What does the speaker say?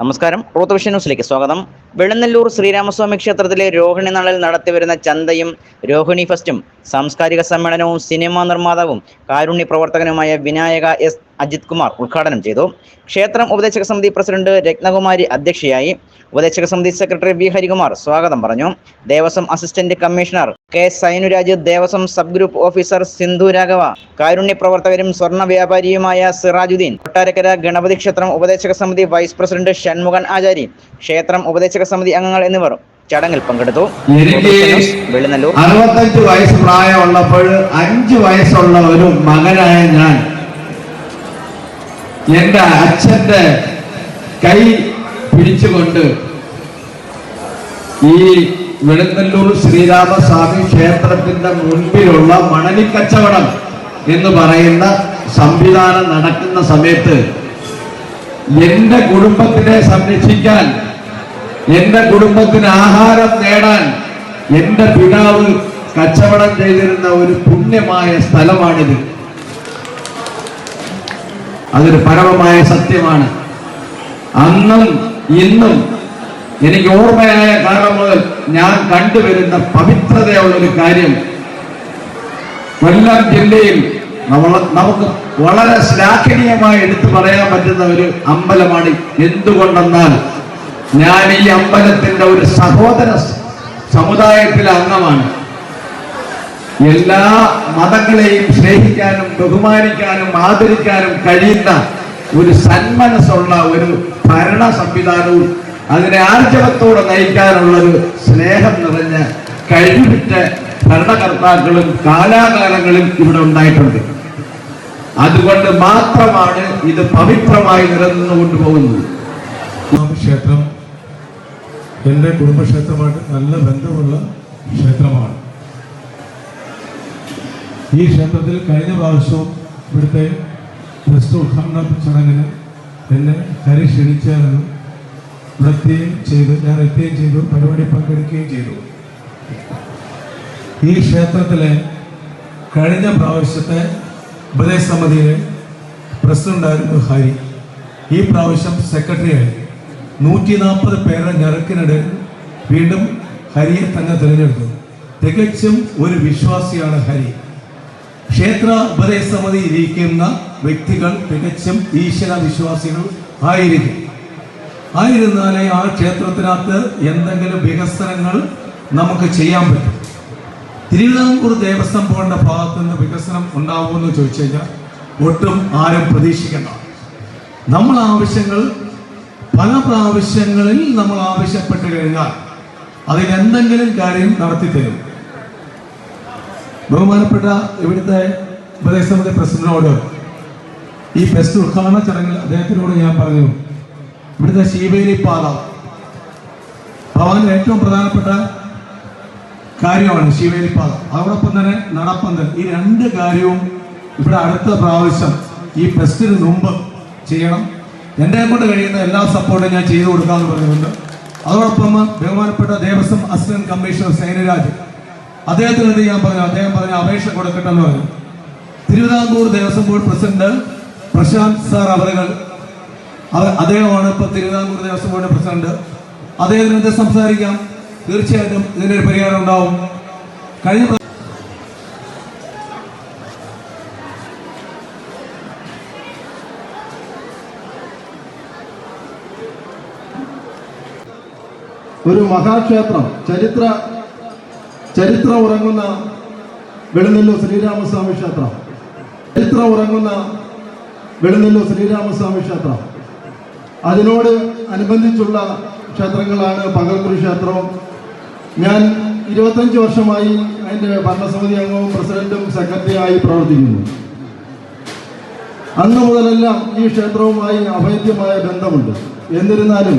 നമസ്കാരം. റൂത്ത് ന്യൂസിലേക്ക് സ്വാഗതം. വെളുന്നല്ലൂർ ശ്രീരാമസ്വാമി ക്ഷേത്രത്തിലെ രോഹിണി നാളിൽ നടത്തിവരുന്ന ചന്തയും രോഹിണി ഫെസ്റ്റും സാംസ്കാരിക സമ്മേളനവും സിനിമാ നിർമ്മാതാവും കാരുണ്യ പ്രവർത്തകനുമായ വിനായക എസ് അജിത് കുമാർ ഉദ്ഘാടനം ചെയ്തു. ക്ഷേത്രം ഉപദേശക സമിതി പ്രസിഡന്റ് രത്നകുമാരി അധ്യക്ഷയായി. ഉപദേശക സമിതി സെക്രട്ടറി വി ഹരികുമാർ സ്വാഗതം പറഞ്ഞു. Devaswom assistant commissioner K Sainuraj Devaswom sub group officer Sindhu Raghava കാരുണ്യ പ്രവർത്തകരും സ്വർണ വ്യാപാരിയുമായ സിറാജുദ്ദീൻ കൊട്ടാരക്കര ഗണപതി ക്ഷേത്രം ഉപദേശക സമിതി വൈസ് പ്രസിഡന്റ് ഷൺമുഖൻ ആചാരി ക്ഷേത്രം ഉപദേശക സമിതി അംഗങ്ങൾ എന്നിവർ ചടങ്ങിൽ പങ്കെടുത്തു. വെള്ളിനല്ലൂർ അറുപത്തഞ്ച് വയസ്സ് പ്രായമുള്ളപ്പോൾ അഞ്ച് വയസ്സുള്ള ഒരു മകനായ ഞാൻ. എന്റെ അച്ഛന്റെ കൈ പിടിച്ചുകൊണ്ട് ഈ വെളുന്നല്ലൂർ ശ്രീരാമസ്വാമി ക്ഷേത്രത്തിന്റെ മുൻപിലുള്ള മണലിക്കച്ചവടം എന്ന് പറയുന്ന സംവിധാനം നടക്കുന്ന സമയത്ത് എന്റെ കുടുംബത്തിനെ സംരക്ഷിക്കാൻ എന്റെ കുടുംബത്തിന് ആഹാരം നേടാൻ എന്റെ പിതാവ് കച്ചവടം ചെയ്തിരുന്ന ഒരു പുണ്യമായ സ്ഥലമാണിത്. അതൊരു പരമമായ സത്യമാണ്. അന്നും ഇന്നും എനിക്ക് ഓർമ്മയായ കാലം മുതൽ ഞാൻ കണ്ടുവരുന്ന പവിത്രതയുള്ളൊരു കാര്യം. കൊല്ലം ജില്ലയിൽ നമുക്ക് വളരെ ശ്ലാഘനീയമായി എടുത്തു പറയാൻ പറ്റുന്ന ഒരു അമ്പലമാണ് എന്തുകൊണ്ടെന്നാൽ ഞാൻ ഈ അമ്പലത്തിന്റെ ഒരു സഹോദര സമുദായത്തിലെ അംഗമാണ്. എല്ലാ മതങ്ങളെയും സ്നേഹിക്കാനും ബഹുമാനിക്കാനും ആദരിക്കാനും കഴിയുന്ന ഒരു സന്മനസ്സുള്ള ഒരു ഭരണ സംവിധാനവും അതിനെ ആർജവത്തോടെ നയിക്കാനുള്ള ഒരു സ്നേഹം നിറഞ്ഞ കഴിവിറ്റ ഭരണകർത്താക്കളും കാലാകാലങ്ങളും ഇവിടെ ഉണ്ടായിട്ടുണ്ട്. അതുകൊണ്ട് മാത്രമാണ് ഇത് പവിത്രമായി നിലനിന്നു കൊണ്ടുപോകുന്നത് ക്ഷേത്രം എന്റെ കുടുംബക്ഷേത്രമായിട്ട് നല്ല ബന്ധമുള്ള ക്ഷേത്രമാണ്. ഈ ക്ഷേത്രത്തിൽ കഴിഞ്ഞ പ്രാവശ്യവും ഇവിടുത്തെ ക്രിസ്തു ഉദ്ഘാടന ചടങ്ങിന് എന്നെ കരി ക്ഷണിച്ചായിരുന്നു. ഇവിടെ ചെയ്തു. ഞാൻ എത്തുകയും ചെയ്തു. പരിപാടി പങ്കെടുക്കുകയും ചെയ്തു. ഈ ക്ഷേത്രത്തിലെ കഴിഞ്ഞ പ്രാവശ്യത്തെ ഉപദേശ സമിതിയിലെ പ്രസിഡന്റായിരുന്നു ഹരി. ഈ പ്രാവശ്യം സെക്രട്ടറിയായി നൂറ്റി നാൽപ്പത് പേരുടെ ഞെറുക്കിനിടയിൽ വീണ്ടും ഹരിയെ തന്നെ തിരഞ്ഞെടുത്തു. തികച്ചും ഒരു വിശ്വാസിയാണ് ഹരി. ക്ഷേത്ര ഉപദേശ സമിതി ഇരിക്കുന്ന വ്യക്തികൾ തികച്ചും ഈശ്വര വിശ്വാസികൾ ആയിരിക്കും. ആയിരുന്നാലേ ആ ക്ഷേത്രത്തിനകത്ത് എന്തെങ്കിലും വികസനങ്ങൾ നമുക്ക് ചെയ്യാൻ പറ്റും. തിരുവിതാംകൂർ ദേവസ്വം ബോർഡിന്റെ ഭാഗത്തു നിന്ന് വികസനം ഉണ്ടാവുമെന്ന് ചോദിച്ചു കഴിഞ്ഞാൽ ഒട്ടും ആരും പ്രതീക്ഷിക്കണ്ട. നമ്മൾ ആവശ്യങ്ങൾ പല പ്രാവശ്യങ്ങളിൽ നമ്മൾ ആവശ്യപ്പെട്ട് കഴിഞ്ഞാൽ അതിനെന്തെങ്കിലും കാര്യം നടത്തി തരും ബഹുമാനപ്പെട്ട ഇവിടുത്തെ ഉപദേശ സമിതി പ്രസിഡന്റിനോട് ഈ ഫെസ്റ്റ് ഉദ്ഘാടന ചടങ്ങിൽ അദ്ദേഹത്തിനോട് ഞാൻ പറഞ്ഞു ഇവിടുത്തെ ശീവേലി പാത ഭവനിൽ ഏറ്റവും പ്രധാനപ്പെട്ട കാര്യമാണ് ശിവേലി പാത. അതോടൊപ്പം തന്നെ നടപ്പന്തൽ. ഈ രണ്ട് കാര്യവും ഇവിടെ അടുത്ത പ്രാവശ്യം ഈ ഫെസ്റ്റിന് മുമ്പ് ചെയ്യണം. എന്നെ കൊണ്ട് കഴിയുന്ന എല്ലാ സപ്പോർട്ടും ഞാൻ ചെയ്തു കൊടുക്കാമെന്ന് പറയുന്നുണ്ട് അതോടൊപ്പം ബഹുമാനപ്പെട്ട ദേവസ്വം അസിസ്റ്റന്റ് കമ്മീഷണർ സൈനരാജ് അദ്ദേഹത്തിന് എന്ത് ഞാൻ പറഞ്ഞു അദ്ദേഹം പറഞ്ഞ അപേക്ഷ കൊടുക്കട്ടെ എന്ന് പറഞ്ഞു. Thiruvithamkoor Devaswom board president Prashant sir അവരുകൾ അദ്ദേഹമാണ് ഇപ്പൊ തിരുവിതാംകൂർ ദേവസ്വം ബോർഡ് പ്രസിഡന്റ്. അദ്ദേഹത്തിന് എന്ത് സംസാരിക്കാം. തീർച്ചയായിട്ടും ഇതിനൊരു പരിഹാരം ഉണ്ടാവും. കഴിഞ്ഞ ഒരു മഹാക്ഷേത്രം ചരിത്ര ചരിത്ര ഉറങ്ങുന്ന വെളുനെല്ലൂർ ശ്രീരാമസ്വാമി ക്ഷേത്രം. ചരിത്ര ഉറങ്ങുന്ന വെളുനെല്ലൂർ ശ്രീരാമസ്വാമി ക്ഷേത്രം. അതിനോട് അനുബന്ധിച്ചുള്ള ക്ഷേത്രങ്ങളാണ് പകൽക്കുറി ക്ഷേത്രവും ഞാൻ ഇരുപത്തഞ്ച് വർഷമായി അതിന്റെ ഭരണസമിതി അംഗവും പ്രസിഡന്റും സെക്രട്ടറിയായി പ്രവർത്തിക്കുന്നു. അന്ന് മുതലെല്ലാം ഈ ക്ഷേത്രവുമായി അഭേദ്യമായ ബന്ധമുണ്ട്. എന്നിരുന്നാലും